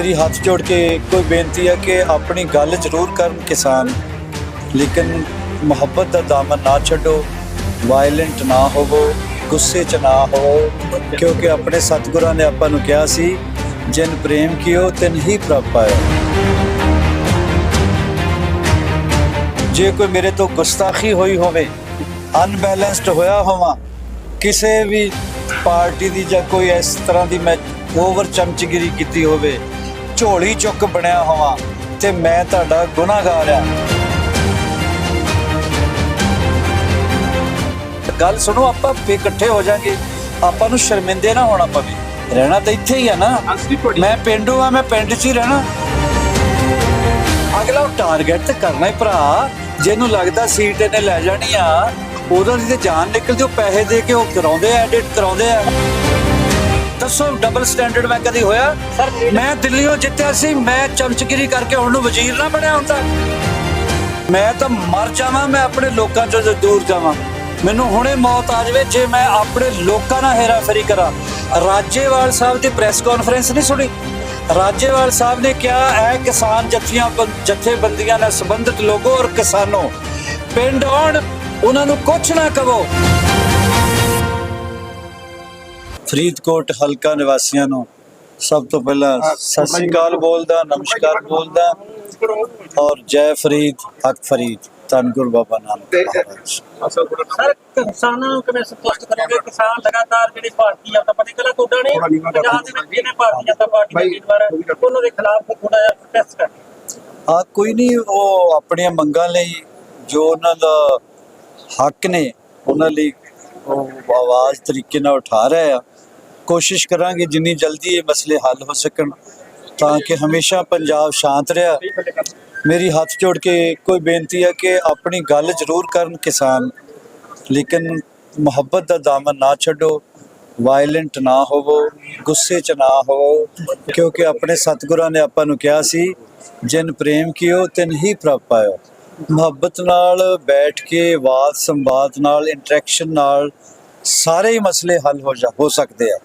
ਮੇਰੀ ਹੱਥ ਜੋੜ ਕੇ ਕੋਈ ਬੇਨਤੀ ਹੈ ਕਿ ਆਪਣੀ ਗੱਲ ਜ਼ਰੂਰ ਕਰਨ ਕਿਸਾਨ। ਲੇਕਿਨ ਮੁਹੱਬਤ ਦਾ ਦਾਮਨ ਨਾ ਛੱਡੋ ਵਾਇਲੈਂਟ ਨਾ ਹੋਵੋ, ਗੁੱਸੇ 'ਚ ਨਾ ਹੋਵੋ। ਕਿਉਂਕਿ ਆਪਣੇ ਸਤਿਗੁਰਾਂ ਨੇ ਆਪਾਂ ਨੂੰ ਕਿਹਾ ਸੀ, ਜਿਨ ਪ੍ਰੇਮ ਕੀਓ, ਤਿਨ ਹੀ ਪ੍ਰਭ ਪਾਇਓ। ਜੇ ਕੋਈ ਮੇਰੇ ਤੋਂ ਗੁਸਤਾਖੀ ਹੋਈ ਹੋਵੇ ਅਨਬੈਲੈਂਸਡ ਹੋਇਆ ਹੋਵਾਂ, ਕਿਸੇ ਵੀ ਪਾਰਟੀ ਦੀ ਜਾਂ ਕੋਈ ਇਸ ਤਰ੍ਹਾਂ ਦੀ ਮੈਂ ਓਵਰ ਚਮਚਗਿਰੀ ਕੀਤੀ ਹੋਵੇ ਝੋਲੀ ਚੁੱਕ ਬਣਿਆ ਹੋਵਾਂ ਤੇ ਮੈਂ ਤੁਹਾਡਾ ਗੁਨਾਹਗਾਰ ਆ ਗੱਲ ਸੁਣੋ ਆਪਾਂ ਇਕੱਠੇ ਹੋ ਜਾਾਂਗੇ। ਆਪਾਂ ਨੂੰ ਸ਼ਰਮਿੰਦੇ ਨਾ ਹੋਣਾ ਪਵੇ। ਰਹਿਣਾ ਤਾਂ ਇੱਥੇ ਹੀ ਆ ਨਾ। ਮੈਂ ਪਿੰਡੂ ਆ ਮੈਂ ਪਿੰਡ 'ਚ ਹੀ ਰਹਿਣਾ। ਅਗਲਾ ਟਾਰਗੇਟ ਤੇ ਕਰਨਾ ਹੀ ਭਰਾ। ਜਿਹਨੂੰ ਲੱਗਦਾ ਸੀਟ ਇਹਨੇ ਲੈ ਜਾਣੀ ਆ ਉਦੋਂ ਦੀ ਤੇ ਜਾਨ ਨਿਕਲਦੀ ਉਹ ਪੈਸੇ ਦੇ ਕੇ ਉਹ ਕਰਾਉਂਦੇ ਆ ਐਡਿਟ ਕਰਾਉਂਦੇ ਆ। ਦੱਸੋ ਡਬਲ ਸਟੈਂਡਰਡ ਮੈਂ ਕਦੀ ਹੋਇਆ? ਮੈਂ ਦਿੱਲੀੋਂ ਜਿੱਤਿਆ ਸੀ ਮੈਂ ਚਮਚਗਿਰੀ ਕਰਕੇ ਹੁਣ ਨੂੰ ਵਜ਼ੀਰ ਨਾ ਬਣਿਆ ਹੁੰਦਾ। ਮੈਂ ਤਾਂ ਮਰ ਜਾਵਾਂ ਮੈਂ ਆਪਣੇ ਲੋਕਾਂ ਤੋਂ ਦੂਰ ਜਾਵਾਂ। ਮੈਨੂੰ ਹੁਣੇ ਮੌਤ ਆ ਜਾਵੇ ਜੇ ਮੈਂ ਆਪਣੇ ਲੋਕਾਂ ਨਾਲ ਹੇਰਾਫੇਰੀ ਕਰਾਂ। ਰਾਜੇਵਾਲ ਸਾਹਿਬ ਦੀ ਪ੍ਰੈਸ ਕਾਨਫਰੰਸ ਨਹੀਂ ਸੁਣੀ? ਰਾਜੇਵਾਲ ਸਾਹਿਬ ਨੇ ਕਿਹਾ ਹੈ ਕਿਸਾਨ ਜਥੀਆਂ ਜਥੇਬੰਦੀਆਂ ਨਾਲ ਸੰਬੰਧਿਤ ਲੋਗੋ ਔਰ ਕਿਸਾਨੋ। ਪਿੰਡ ਆਉਣ ਉਹਨਾਂ ਨੂੰ ਕੁਛ ਨਾ ਕਹੋ। ਫਰੀਦਕੋਟ ਹਲਕਾ ਨਿਵਾਸੀਆਂ ਨੂੰ ਸਭ ਤੋਂ ਪਹਿਲਾਂ ਸਤਿ ਸ੍ਰੀ ਅਕਾਲ ਬੋਲਦਾ ਨਮਸਕਾਰ ਬੋਲਦਾ। ਔਰ ਜੈ ਫਰੀਦ ਹਕ ਫਰੀਦ ਧੰਨ ਗੁਰੂ ਬਾਬਾ ਨਾਨਕ ਮਹਾਰਾਜ ਸਰ ਕਿਸਾਨਾਂ ਨੂੰ ਕਿਵੇਂ ਸੰਤੁਸ਼ਟ ਕਰੋਗੇ? ਕਿਸਾਨ ਲਗਾਤਾਰ ਜਿਹੜੀ ਭਾਰਤੀ ਜਨਤਾ ਪਾਰਟੀ ਕਲਾ ਕੋਡਾ ਨੇ ਪੰਜਾਬ ਦੇ ਵਿੱਚ ਜਿਹਨੇ ਭਾਰਤੀ ਜਨਤਾ ਪਾਰਟੀ ਦੇ ਉਮੀਦਵਾਰ ਹੈ ਉਹਨਾਂ ਦੇ ਖਿਲਾਫ ਥੋੜਾ ਜਿਹਾ ਪ੍ਰੋਟੈਸਟ ਕਰ ਹਾਂ ਕੋਈ ਨਹੀਂ ਉਹ ਆਪਣੀਆਂ ਮੰਗਾਂ ਲਈ ਜੋ ਉਹਨਾਂ ਦਾ ਹੱਕ ਨੇ ਉਹਨਾਂ ਲਈ ਉਹ ਆਵਾਜ਼ ਤਰੀਕੇ ਨਾਲ ਉਠਾ ਰਹੇ ਆ। ਕੋਸ਼ਿਸ਼ ਕਰਾਂਗੇ ਜਿੰਨੀ ਜਲਦੀ ਇਹ ਮਸਲੇ ਹੱਲ ਹੋ ਸਕਣ, ਤਾਂ ਕਿ ਹਮੇਸ਼ਾ ਪੰਜਾਬ ਸ਼ਾਂਤ ਰਿਹਾ। ਮੇਰੀ ਹੱਥ ਜੋੜ ਕੇ ਕੋਈ ਬੇਨਤੀ ਹੈ ਕਿ ਆਪਣੀ ਗੱਲ ਜ਼ਰੂਰ ਕਰਨ ਕਿਸਾਨ, ਲੇਕਿਨ ਮੁਹੱਬਤ ਦਾ ਦਾਮਨ ਨਾ ਛੱਡੋ ਵਾਇਲੈਂਟ ਨਾ ਹੋਵੋ, ਗੁੱਸੇ 'ਚ ਨਾ ਹੋਵੋ, ਕਿਉਂਕਿ ਆਪਣੇ ਸਤਿਗੁਰਾਂ ਨੇ ਆਪਾਂ ਨੂੰ ਕਿਹਾ ਸੀ, ਜਿਨ ਪ੍ਰੇਮ ਕੀਓ, ਤਿਨ ਹੀ ਪ੍ਰਭ ਪਾਇਓ। ਮੁਹੱਬਤ ਨਾਲ ਬੈਠ ਕੇ ਬਾਤ ਸੰਵਾਦ ਨਾਲ ਇੰਟਰੈਕਸ਼ਨ ਨਾਲ ਸਾਰੇ ਹੀ ਮਸਲੇ ਹੱਲ ਹੋ ਜਾ, ਹੋ ਸਕਦੇ ਆ।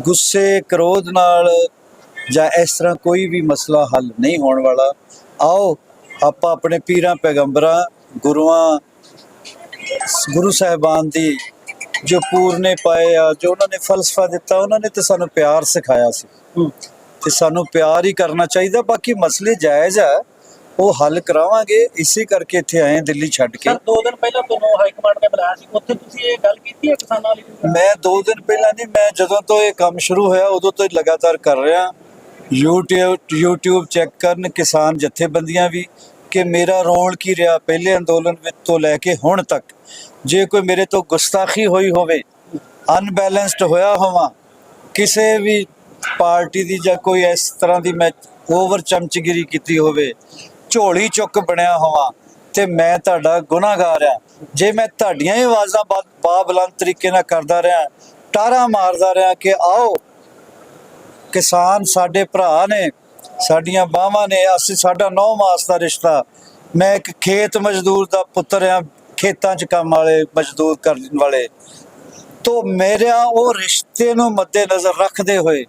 ਗੁੱਸੇ ਕਰੋਧ ਨਾਲ ਜਾਂ ਇਸ ਤਰ੍ਹਾਂ ਕੋਈ ਵੀ ਮਸਲਾ ਹੱਲ ਨਹੀਂ ਹੋਣ ਵਾਲਾ ਆਓ ਆਪਾਂ ਆਪਣੇ ਪੀਰਾਂ ਪੈਗੰਬਰਾਂ ਗੁਰੂਆਂ ਗੁਰੂ ਸਾਹਿਬਾਨ ਦੀ ਜੋ ਪੂਰਨੇ ਪਾਏ ਆ ਜੋ ਉਹਨਾਂ ਨੇ ਫਲਸਫਾ ਦਿੱਤਾ ਉਹਨਾਂ ਨੇ ਤੇ ਸਾਨੂੰ ਪਿਆਰ ਸਿਖਾਇਆ ਸੀ। ਤੇ ਸਾਨੂੰ ਪਿਆਰ ਹੀ ਕਰਨਾ ਚਾਹੀਦਾ ਬਾਕੀ ਮਸਲੇ ਜਾਇਜ਼ ਆ। ਉਹ ਹੱਲ ਕਰਾਵਾਂਗੇ ਇਸੇ ਕਰਕੇ ਇੱਥੇ ਆਏ ਹਾਂ ਦਿੱਲੀ ਛੱਡ ਕੇ। ਸਰ ਦੋ ਦਿਨ ਪਹਿਲਾਂ ਤੁਹਾਨੂੰ ਹਾਈ ਕਮਾਂਡ ਨੇ ਬੁਲਾਇਆ ਸੀ ਉੱਥੇ ਤੁਸੀਂ ਇਹ ਗੱਲ ਕੀਤੀ ਹੈ ਕਿਸਾਨਾਂ ਲਈ ਮੈਂ 2 ਦਿਨ ਪਹਿਲਾਂ ਨਹੀਂ ਮੈਂ ਜਦੋਂ ਤੋਂ ਇਹ ਕੰਮ ਸ਼ੁਰੂ ਹੋਇਆ ਉਦੋਂ ਤੋਂ ਹੀ ਲਗਾਤਾਰ ਕਰ ਰਿਹਾ। YouTube YouTube ਚੈੱਕ ਕਰਨ ਕਿਸਾਨ ਜਥੇਬੰਦੀਆਂ ਵੀ ਕਿ ਮੇਰਾ ਰੋਲ ਕੀ ਰਿਹਾ ਪਹਿਲੇ ਅੰਦੋਲਨ ਵਿੱਚ ਤੋਂ ਲੈ ਕੇ ਹੁਣ ਤੱਕ। ਜੇ ਕੋਈ ਮੇਰੇ ਤੋਂ ਗੁਸਤਾਖੀ ਹੋਈ ਹੋਵੇ ਅਨਬੈਲੈਂਸਡ ਹੋਇਆ ਹੋਵਾਂ ਕਿਸੇ ਵੀ ਪਾਰਟੀ ਦੀ ਜਾਂ ਕੋਈ ਇਸ ਤਰ੍ਹਾਂ ਦੀ ਮੈਂ ਓਵਰ ਚਮਚਗਿਰੀ ਕੀਤੀ ਹੋਵੇ ਝੋਲੀ ਚੁੱਕ ਬਣਿਆ ਹੋਵਾਂ ਤੇ ਮੈਂ ਤੁਹਾਡਾ ਗੁਨਾਹਗਾਰ ਆ ਜੇ ਮੈਂ ਤੁਹਾਡੀਆਂ ਹੀ ਆਵਾਜ਼ਾਂ ਬਾ ਬਾਬਲੰਦ ਤਰੀਕੇ ਨਾਲ ਕਰਦਾ ਰਿਹਾ ਟਾਰਾ ਮਾਰਦਾ ਰਿਹਾ ਕਿ ਆਓ, ਕਿਸਾਨ ਸਾਡੇ ਭਰਾ ਨੇ, ਸਾਡੀਆਂ ਬਾਹਾਂ ਨੇ, ਅਸੀਂ ਸਾਡਾ ਨੌ ਮਾਸ ਦਾ ਰਿਸ਼ਤਾ, ਮੈਂ ਇੱਕ ਖੇਤ ਮਜ਼ਦੂਰ ਦਾ ਪੁੱਤਰ ਆ ਖੇਤਾਂ 'ਚ ਕੰਮ ਵਾਲੇ, ਮਜ਼ਦੂਰ ਕਰਨ ਵਾਲੇ। ਤੋਂ ਮੇਰਾ ਉਹ ਰਿਸ਼ਤੇ ਨੂੰ ਮੱਦੇ ਨਜ਼ਰ ਰੱਖਦੇ ਹੋਏ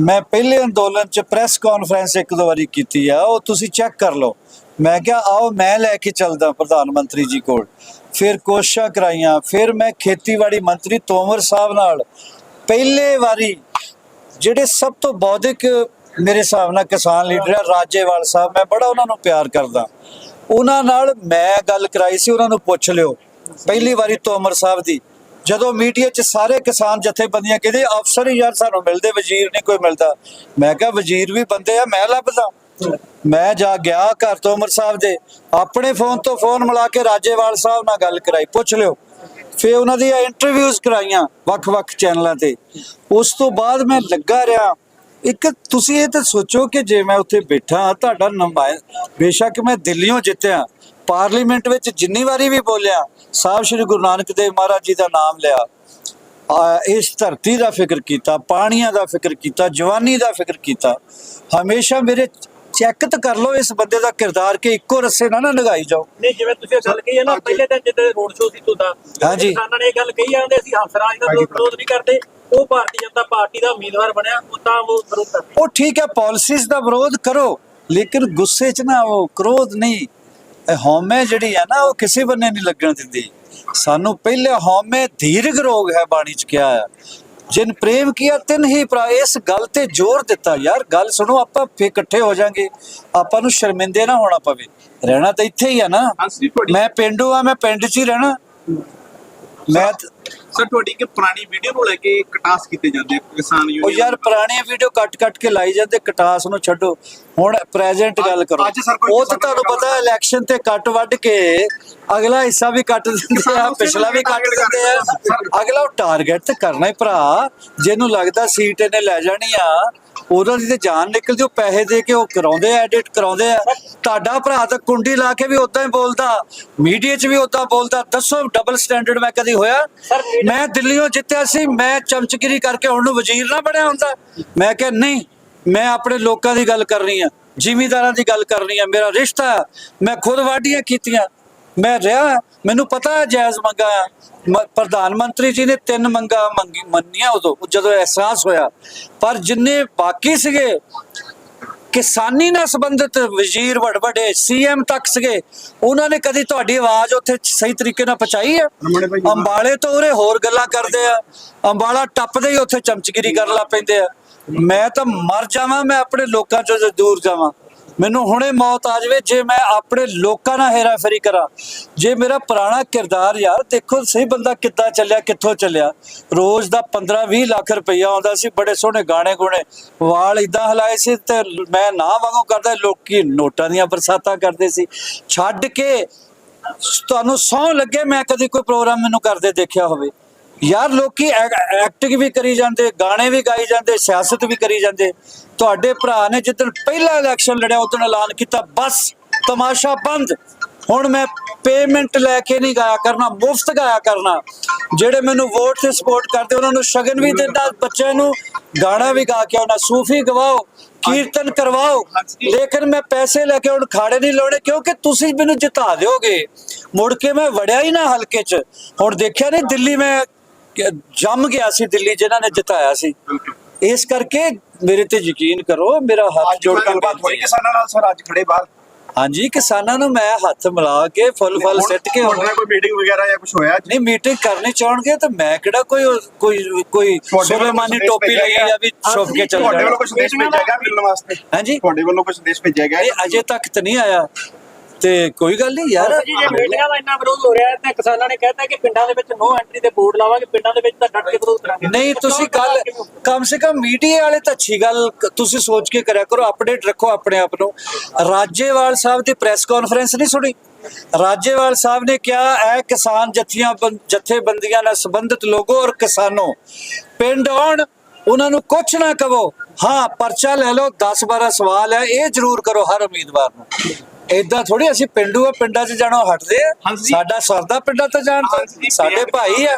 ਮੈਂ ਪਹਿਲੇ ਅੰਦੋਲਨ 'ਚ ਪ੍ਰੈਸ ਕਾਨਫਰੰਸ ਇੱਕ ਦੋ ਵਾਰੀ ਕੀਤੀ ਆ, ਉਹ ਤੁਸੀਂ ਚੈੱਕ ਕਰ ਲਓ। ਮੈਂ ਕਿਹਾ, ਆਓ, ਮੈਂ ਲੈ ਕੇ ਚੱਲਦਾ ਪ੍ਰਧਾਨ ਮੰਤਰੀ ਜੀ ਕੋਲ। ਫਿਰ ਕੋਸ਼ਿਸ਼ਾਂ ਕਰਾਈਆਂ, ਫਿਰ ਮੈਂ ਖੇਤੀਬਾੜੀ ਮੰਤਰੀ ਤੋਮਰ ਸਾਹਿਬ ਨਾਲ ਪਹਿਲੇ ਵਾਰੀ, ਜਿਹੜੇ ਸਭ ਤੋਂ ਬੌਧਿਕ ਮੇਰੇ ਹਿਸਾਬ ਨਾਲ ਕਿਸਾਨ ਲੀਡਰ ਆ, ਰਾਜੇਵਾਲ ਸਾਹਿਬ, ਮੈਂ ਬੜਾ ਉਹਨਾਂ ਨੂੰ ਪਿਆਰ ਕਰਦਾ। ਉਹਨਾਂ ਨਾਲ ਮੈਂ ਗੱਲ ਕਰਾਈ ਸੀ, ਉਹਨਾਂ ਨੂੰ ਪੁੱਛ ਲਿਓ। ਪਹਿਲੀ ਵਾਰੀ ਤੋਮਰ ਸਾਹਿਬ ਦੀ। ਜਦੋਂ ਮੀਡੀਆ 'ਚ ਸਾਰੇ ਕਿਸਾਨ ਜਥੇਬੰਦੀਆਂ ਕਹਿੰਦੇ, ਅਫਸਰ ਯਾਰ ਸਾਨੂੰ ਮਿਲਦੇ, ਵਜ਼ੀਰ ਨਹੀਂ ਕੋਈ ਮਿਲਦਾ। ਮੈਂ ਕਿਹਾ, ਵਜ਼ੀਰ ਵੀ ਬੰਦੇ ਆ, ਮੈਂ ਲੱਭਦਾ। ਮੈਂ ਜਾ ਗਿਆ ਘਰ ਤੋਮਰ ਸਾਹਿਬ ਦੇ। ਆਪਣੇ ਫੋਨ ਤੋਂ ਫੋਨ ਮਿਲਾ ਕੇ ਰਾਜੇਵਾਲ ਸਾਹਿਬ ਨਾਲ ਗੱਲ ਕਰਾਈ, ਪੁੱਛ ਲਿਓ। ਫਿਰ ਉਹਨਾਂ ਦੀਆਂ ਇੰਟਰਵਿਊਜ਼ ਕਰਾਈਆਂ ਵੱਖ-ਵੱਖ ਚੈਨਲਾਂ ਤੇ। ਉਸ ਤੋਂ ਬਾਅਦ ਮੈਂ ਲੱਗਾ ਰਿਹਾ। ਇੱਕ ਤੁਸੀਂ ਇਹ ਤਾਂ ਸੋਚੋ ਕਿ ਜੇ ਮੈਂ ਉੱਥੇ ਬੈਠਾ, ਤੁਹਾਡਾ ਨੁਮਾਇੰ ਬੇਸ਼ੱਕ ਮੈਂ ਦਿੱਲੀੋਂ ਜਿੱਤਿਆ। ਪਾਰਲੀਮੈਂਟ ਵਿੱਚ ਜਿੰਨੀ ਵਾਰੀ ਵੀ ਬੋਲਿਆ ਸਾਹਿਬ ਸ੍ਰੀ ਗੁਰੂ ਨਾਨਕ ਦੇਵ ਮਹਾਰਾਜ ਜੀ ਦਾ ਨਾਮ ਲਿਆ ਇਸ ਧਰਤੀ ਦਾ ਫਿਕਰ ਕੀਤਾ ਪਾਣੀਆਂ ਦਾ ਫਿਕਰ ਕੀਤਾ ਜਵਾਨੀ ਦਾ ਫਿਕਰ ਕੀਤਾ ਹਮੇਸ਼ਾ ਮੇਰੇ ਚੈੱਕ ਤਾਂ ਕਰ ਲਓ ਇਸ ਬੰਦੇ ਦਾ ਕਿਰਦਾਰ ਕਿ ਇੱਕੋ ਰੱਸੇ ਨਾ ਨਾ ਲਗਾਈ ਜਾਓ। ਨਹੀਂ ਜਿਵੇਂ ਤੁਸੀਂ ਗੱਲ ਕਹੀ ਹੈ ਨਾ ਪਹਿਲੇ ਦਿਨ ਜਿੱਦਾਂ ਰੋਡ ਸ਼ੋਅ ਸੀ ਤੁਹਾਡਾ ਹਾਂਜੀ। ਕਿਸਾਨਾਂ ਨੇ ਇਹ ਗੱਲ ਕਹੀ ਜਾਂਦੇ ਅਸੀਂ ਹੰਸਰਾਜ ਦਾ ਵਿਰੋਧ ਨਹੀਂ ਕਰਦੇ ਉਹ ਭਾਰਤੀ ਜਨਤਾ ਪਾਰਟੀ ਦਾ ਉਮੀਦਵਾਰ ਬਣਿਆ ਉਹ ਤਾਂ ਉਹ ਵਿਰੋਧ ਕਰਦੇ। ਉਹ ਠੀਕ ਹੈ ਪਾਲਿਸੀਜ਼ ਦਾ ਵਿਰੋਧ ਕਰੋ ਲੇਕਿਨ ਗੁੱਸੇ 'ਚ ਨਾ ਉਹ ਕ੍ਰੋਧ ਨਹੀਂ। ਇਹ ਹਉਮੈ ਜਿਹੜੀ ਹੈ ਨਾ ਉਹ ਕਿਸੇ ਬੰਨੇ ਨਹੀਂ ਲੱਗਣ ਦਿੰਦੀ। ਸਾਨੂੰ ਪਹਿਲੇ ਹਉਮੈ ਧੀਰਗ ਰੋਗ ਹੈ ਬਾਣੀ 'ਚ ਕਿਹਾ ਹੈ ਜਿਨ ਪ੍ਰੇਮ ਕੀਆ ਤਿਨ ਹੀ ਭਰਾ ਇਸ ਗੱਲ ਤੇ ਜ਼ੋਰ ਦਿੱਤਾ ਯਾਰ ਗੱਲ ਸੁਣੋ ਆਪਾਂ ਫੇ ਇਕੱਠੇ ਹੋ ਜਾਾਂਗੇ। ਆਪਾਂ ਨੂੰ ਸ਼ਰਮਿੰਦੇ ਨਾ ਹੋਣਾ ਪਵੇ। ਰਹਿਣਾ ਤਾਂ ਇੱਥੇ ਹੀ ਆ ਨਾ। ਮੈਂ ਪਿੰਡੂ ਆ ਮੈਂ ਪਿੰਡ 'ਚ ਹੀ ਰਹਿਣਾ। ਮੈਂ ਸਰ ਤੁਹਾਡੀ ਕਿ ਪੁਰਾਣੀ ਵੀਡੀਓ ਨੂੰ ਲੈ ਕੇ ਕਟਾਸ ਕੀਤੇ ਜਾਂਦੇ ਆ ਕਿਸਾਨ ਉਹ ਯੂਨੀਅਨ ਯਾਰ ਪੁਰਾਣੀਆਂ ਵੀਡੀਓ ਕੱਟ ਕੱਟ ਕੇ ਲਾਈ ਜਾਂਦੇ ਕਟਾਸ ਨੂੰ ਛੱਡੋ। ਹੁਣ ਪ੍ਰੈਜ਼ੈਂਟ ਗੱਲ ਕਰੋ। ਉਹ ਤਾਂ ਤੁਹਾਨੂੰ ਪਤਾ ਇਲੈਕਸ਼ਨ ਤੇ ਕੱਟ ਵੱਢ ਕੇ ਅਗਲਾ ਹਿੱਸਾ ਵੀ ਕੱਟ ਦਿੰਦੇ ਆ ਪਿਛਲਾ ਵੀ ਕੱਟ ਦਿੰਦੇ ਆ। ਅਗਲਾ ਉਹ ਟਾਰਗੇਟ ਤੇ ਕਰਨਾ ਹੀ ਭਰਾ। ਜਿਹਨੂੰ ਲੱਗਦਾ ਸੀਟ ਇਹਨੇ ਲੈ ਜਾਣੀ ਆ ਉਹਨਾਂ ਦੀ ਤੇ ਜਾਨ ਨਿਕਲਦੀ ਉਹ ਪੈਸੇ ਦੇ ਕੇ ਉਹ ਕਰਾਉਂਦੇ ਆ ਐਡਿਟ ਕਰਾਉਂਦੇ ਆ। ਤੁਹਾਡਾ ਭਰਾ ਤਾਂ ਕੁੰਡੀ ਲਾ ਕੇ ਵੀ ਉਦਾਂ ਹੀ ਬੋਲਦਾ ਮੀਡੀਆ 'ਚ ਵੀ ਉਦਾਂ ਬੋਲਦਾ ਦੱਸੋ ਡਬਲ ਸਟੈਂਡਰਡ ਮੈਂ ਕਦੀ ਹੋਇਆ? ਮੈਂ ਦਿੱਲੀੋਂ ਜਿੱਤਿਆ ਸੀ ਮੈਂ ਚਮਚਗਿਰੀ ਕਰਕੇ ਹੁਣ ਨੂੰ ਵਜ਼ੀਰ ਨਾ ਬਣਿਆ ਹੁੰਦਾ। ਮੈਂ ਕਿਹਾ ਨਹੀਂ ਮੈਂ ਆਪਣੇ ਲੋਕਾਂ ਦੀ ਗੱਲ ਕਰਨੀ ਆ ਜ਼ਿਮੀਂਦਾਰਾਂ ਦੀ ਗੱਲ ਕਰਨੀ ਆ ਮੇਰਾ ਰਿਸ਼ਤਾ। ਮੈਂ ਖੁਦ ਵਾਢੀਆਂ ਕੀਤੀਆਂ। ਮੈਂ ਰਿਹਾ ਮੈਨੂੰ ਪਤਾ ਜਾਇਜ਼ ਮੰਗਾ ਪ੍ਰਧਾਨ ਮੰਤਰੀ ਜੀ ਨੇ ਤਿੰਨ ਮੰਗਾ ਮੰਗੀ ਮੰਨੀਆਂ ਉਦੋਂ ਜਦੋਂ ਅਹਿਸਾਸ ਹੋਇਆ। ਪਰ ਜਿੰਨੇ ਬਾਕੀ ਸੀਗੇ ਕਿਸਾਨੀ ਨਾਲ ਸੰਬੰਧਿਤ ਵਜ਼ੀਰ ਵੱਡ ਵੱਡੇ ਸੀਐਮ ਤੱਕ ਸੀਗੇ ਉਹਨਾਂ ਨੇ ਕਦੀ ਤੁਹਾਡੀ ਆਵਾਜ਼ ਉੱਥੇ ਸਹੀ ਤਰੀਕੇ ਨਾਲ ਪਹੁੰਚਾਈ ਹੈ? ਅੰਬਾਲੇ ਤੋਂ ਉਰੇ ਹੋਰ ਗੱਲਾਂ ਕਰਦੇ ਆ। ਅੰਬਾਲਾ ਟੱਪਦੇ ਹੀ ਉੱਥੇ ਚਮਚਗਿਰੀ ਕਰਨ ਲੱਗ ਪੈਂਦੇ ਆ। ਮੈਂ ਤਾਂ ਮਰ ਜਾਵਾਂ ਮੈਂ ਆਪਣੇ ਲੋਕਾਂ ਚੋਂ ਦੂਰ ਜਾਵਾਂ। ਮੈਨੂੰ ਹੁਣੇ ਮੌਤ ਆ ਜਾਵੇ, ਜੇ ਮੈਂ ਆਪਣੇ ਲੋਕਾਂ ਨਾਲ ਹੇਰਾਫੇਰੀ ਕਰਾਂ। ਜੇ ਮੇਰਾ ਪੁਰਾਣਾ ਕਿਰਦਾਰ ਯਾਰ, ਦੇਖੋ ਸਹੀ ਬੰਦਾ ਕਿੱਦਾਂ ਚੱਲਿਆ, ਕਿੱਥੋਂ ਚੱਲਿਆ। ਰੋਜ਼ ਦਾ 15 20 ਲੱਖ ਰੁਪਈਆ ਆਉਂਦਾ ਸੀ, ਬੜੇ ਸੋਹਣੇ ਗਾਣੇ ਗੁਣੇ। ਵਾਲ ਇਦਾਂ ਹਲਾਏ ਸੀ ਤੇ ਮੈਂ ਨਾ ਵਾਂਗੂ ਕਰਦਾ, ਲੋਕੀ ਨੋਟਾਂ ਦੀਆਂ ਬਰਸਾਤਾਂ ਕਰਦੇ ਸੀ। ਛੱਡ ਕੇ ਤੁਹਾਨੂੰ ਸੌ ਲੱਗੇ, ਮੈਂ ਕਦੇ ਕੋਈ ਪ੍ਰੋਗਰਾਮ ਮੈਨੂੰ ਕਰਦੇ ਦੇਖਿਆ ਹੋਵੇ। ਯਾਰ ਲੋਕੀ ਐਕਟਿੰਗ ਵੀ ਕਰੀ ਜਾਂਦੇ, ਗਾਣੇ ਵੀ ਗਾਈ ਜਾਂਦੇ, ਸਿਆਸਤ ਵੀ ਕਰੀ ਜਾਂਦੇ। ਤੁਹਾਡੇ ਭਰਾ ਨੇ ਜਿੱਦਣ ਪਹਿਲਾ ਇਲੈਕਸ਼ਨ ਲੜਿਆ, ਉਦੋਂ ਐਲਾਨ ਕੀਤਾ, ਬਸ ਤਮਾਸ਼ਾ ਬੰਦ। ਹੁਣ ਮੈਂ ਪੇਮੈਂਟ ਲੈ ਕੇ ਨਹੀਂ ਗਾਇਆ ਕਰਨਾ, ਮੁਫਤ ਗਾਇਆ ਕਰਨਾ। ਜਿਹੜੇ ਮੈਨੂੰ ਵੋਟ ਤੇ ਸਪੋਰਟ ਕਰਦੇ, ਉਹਨਾਂ ਨੂੰ ਸ਼ਗਨ ਵੀ ਦਿੰਦਾ, ਬੱਚਿਆਂ ਨੂੰ ਗਾਣਾ ਵੀ ਗਾ ਕੇ ਉਹਨਾਂ ਸੂਫੀ ਗਵਾਓ, ਕੀਰਤਨ ਕਰਵਾਓ। ਲੇਕਿਨ ਮੈਂ ਪੈਸੇ ਲੈ ਕੇ ਹੁਣ ਖਾੜੇ ਨਹੀਂ ਲਾਉਣੇ, ਕਿਉਂਕਿ ਤੁਸੀਂ ਮੈਨੂੰ ਜਿਤਾ ਦਿਓਗੇ। ਮੁੜ ਕੇ ਮੈਂ ਵੜਿਆ ਹੀ ਨਾ ਹਲਕੇ 'ਚ। ਹੁਣ ਦੇਖਿਆ ਨਹੀਂ ਦਿੱਲੀ ਮੈਂ ਜੰਮ ਗਿਆ ਸੀ ਦਿੱਲੀ ਜਿਨ੍ਹਾਂ ਨੇ ਜਿਤਾਇਆ ਸੀ। ਇਸ ਕਰਕੇ ਮੇਰੇ ਤੇ ਯਕੀਨ ਕਰੋ ਮੇਰਾ ਹੱਥ ਜੋੜ ਕੇ ਗੱਲਬਾਤ ਹੋਈ। ਕਿਸਾਨਾਂ ਨਾਲ ਸਰ ਅੱਜ ਖੜੇ ਬਾਹਰ। ਹਾਂਜੀ ਕਿਸਾਨਾਂ ਨੂੰ ਮੈਂ ਹੱਥ ਮਿਲਾ ਕੇ ਫੁੱਲ ਫੁੱਲ ਸਿੱਟ ਕੇ ਹੁਣ ਕੋਈ ਮੀਟਿੰਗ ਵਗੈਰਾ ਜਾਂ ਕੁਝ ਹੋਇਆ? ਨਹੀਂ ਮੀਟਿੰਗ ਕਰਨੀ ਚਾਹਣਗੇ ਤਾਂ ਮੈਂ ਕਿਹੜਾ ਕੋਈ ਕੋਈ ਕੋਈ ਸੁਲੇਮਾਨੀ ਟੋਪੀ ਲਈ ਆ ਵੀ ਛੁਪ ਕੇ ਚੱਲ ਤੁਹਾਡੇ ਵੱਲੋਂ ਕੋਈ ਸੰਦੇਸ਼ ਭੇਜਿਆ ਗਿਆ ਮਿਲਣ ਵਾਸਤੇ? ਹਾਂਜੀ। ਤੁਹਾਡੇ ਵੱਲੋਂ ਕੋਈ ਸੰਦੇਸ਼ ਭੇਜਿਆ ਗਿਆ? ਇਹ ਅਜੇ ਤੱਕ ਤਾਂ ਨਹੀਂ ਆਇਆ। ਤੇ ਕੋਈ ਗੱਲ ਨਹੀਂ ਯਾਰ। ਜੀ ਜੇ ਮੀਟਿੰਗਾਂ ਦਾ ਇੰਨਾ ਵਿਰੋਧ ਹੋ ਰਿਹਾ ਹੈ ਤੇ ਕਿਸਾਨਾਂ ਨੇ ਕਹਿਤਾ ਕਿ ਪਿੰਡਾਂ ਦੇ ਵਿੱਚ ਨੋ ਐਂਟਰੀ ਦੇ ਬੋਰਡ ਲਾਵਾਂਗੇ ਪਿੰਡਾਂ ਦੇ ਵਿੱਚ ਤਾਂ ਡਟ ਕੇ ਵਿਰੋਧ ਕਰਾਂਗੇ। ਨਹੀਂ ਤੁਸੀਂ ਗੱਲ ਕਮ ਸੇ ਕਮ ਮੀਡੀਆ ਵਾਲੇ ਤਾਂ ਅੱਛੀ ਗੱਲ ਤੁਸੀਂ ਸੋਚ ਕੇ ਕਰਿਆ ਕਰੋ ਅਪਡੇਟ ਰੱਖੋ ਆਪਣੇ ਆਪ ਨੂੰ। ਰਾਜੇਵਾਲ ਸਾਹਿਬ ਦੀ ਪ੍ਰੈਸ ਕਾਨਫਰੰਸ ਨਹੀਂ ਸੁਣੀ? ਰਾਜੇਵਾਲ ਸਾਹਿਬ ਨੇ ਕਿਹਾ ਇਹ ਕਿਸਾਨ ਜਥੀਆਂ ਜਥੇਬੰਦੀਆਂ ਨਾਲ ਸੰਬੰਧਿਤ ਲੋਗੋ ਔਰ ਕਿਸਾਨੋ। ਪਿੰਡ ਆਉਣ ਉਹਨਾਂ ਨੂੰ ਕੁਛ ਨਾ ਕਹੋ। ਹਾਂ ਪਰਚਾ ਲੈ ਲਓ 10 12 ਸਵਾਲ ਹੈ ਇਹ ਜ਼ਰੂਰ ਕਰੋ ਹਰ ਉਮੀਦਵਾਰ ਨੂੰ। ਏਦਾਂ ਥੋੜੀ ਅਸੀਂ ਪਿੰਡੂ ਆ ਪਿੰਡਾਂ 'ਚ ਜਾਣੋਂ ਹਟਦੇ ਆ। ਸਾਡਾ ਸਰਦਾ ਪਿੰਡਾਂ ਤੋਂ ਜਾਣ ਤੋਂ। ਸਾਡੇ ਭਾਈ ਆ।